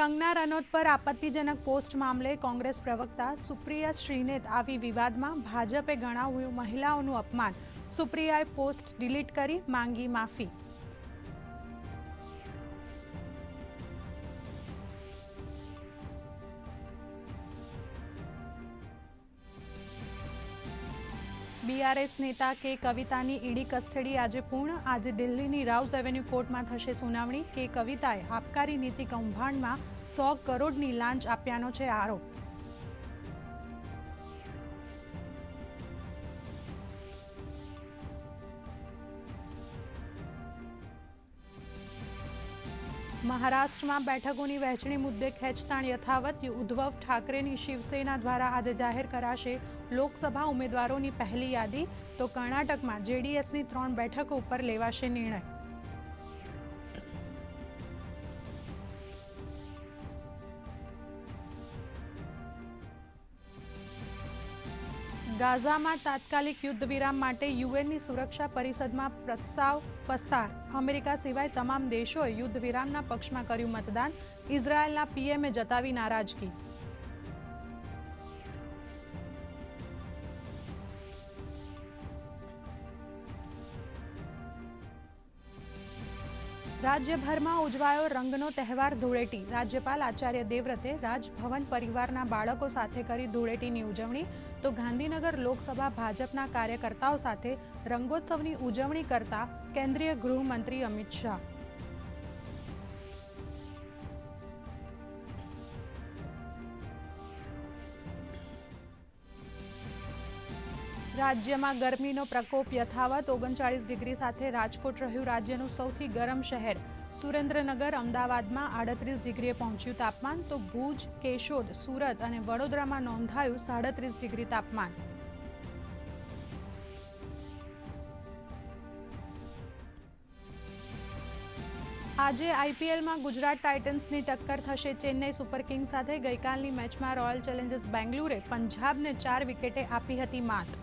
કંગના રનૌત પર આપત્તિજનક પોસ્ટ મામલે કોંગ્રેસ પ્રવક્તા સુપ્રિયા શ્રીનેત આવી વિવાદમાં ભાજપે ગણાવ્યું મહિલાઓનું અપમાન. સુપ્રિયાએ પોસ્ટ ડિલીટ કરી માંગી માફી. બીઆરએસ નેતા કે કવિતાની ઈડી કસ્ટડી આજે પૂર્ણ. આજે દિલ્હીની રાઉઝ એવન્યુ કોર્ટમાં થશે સુનાવણી. કે કવિતાએ આપકારી નીતિ કૌભાંડમાં સો કરોડની લાંચ આપ્યાનો છે આરોપ. મહારાષ્ટ્રમાં બેઠકોની વહેંચણી મુદ્દે ખેંચતાણ યથાવત. ઉદ્ધવ ઠાકરેની શિવસેના દ્વારા આજે જાહેર કરાશે લોકસભા ઉમેદવારોની પહેલી યાદી, તો કર્ણાટકમાં જેડીએસની ત્રણ બેઠકો ઉપર લેવાશે નિર્ણય. ગાઝામાં તાત્કાલિક યુદ્ધ વિરામ માટે યુએનની સુરક્ષા પરિષદમાં પ્રસ્તાવ પસાર. અમેરિકા સિવાય તમામ દેશોએ યુદ્ધ વિરામના પક્ષમાં કર્યું મતદાન. ઇઝરાયેલના પીએમએ જતાવી નારાજગી. રાજ્યભરમાં ઉજવાયો રંગનો તહેવાર ધૂળેટી. રાજ્યપાલ આચાર્ય દેવવ્રતે રાજભવન પરિવારના બાળકો સાથે કરી ધૂળેટીની ઉજવણી. તો ગાંધીનગર લોકસભા ભાજપના કાર્યકર્તાઓ સાથે રંગોત્સવની ઉજવણી કરતા કેન્દ્રીય ગૃહમંત્રી અમિત શાહ. રાજ્યમાં ગરમીનો પ્રકોપ યથાવત. ઓગણચાળીસ ડિગ્રી સાથે રાજકોટ રહ્યું રાજ્યનું સૌથી ગરમ શહેર. સુરેન્દ્રનગર અમદાવાદમાં આડત્રીસ ડિગ્રીએ પહોંચ્યું તાપમાન. તો ભુજ, કેશોદ, સુરત અને વડોદરામાં નોંધાયું સાડત્રીસ ડિગ્રી તાપમાન. આજે આઈપીએલમાં ગુજરાત ટાઇટન્સની ટક્કર થશે ચેન્નઈ સુપર કિંગ્સ સાથે. ગઈકાલની મેચમાં રોયલ ચેલેન્જર્સ બેંગ્લુરે પંજાબને ચાર વિકેટે આપી હતી માત.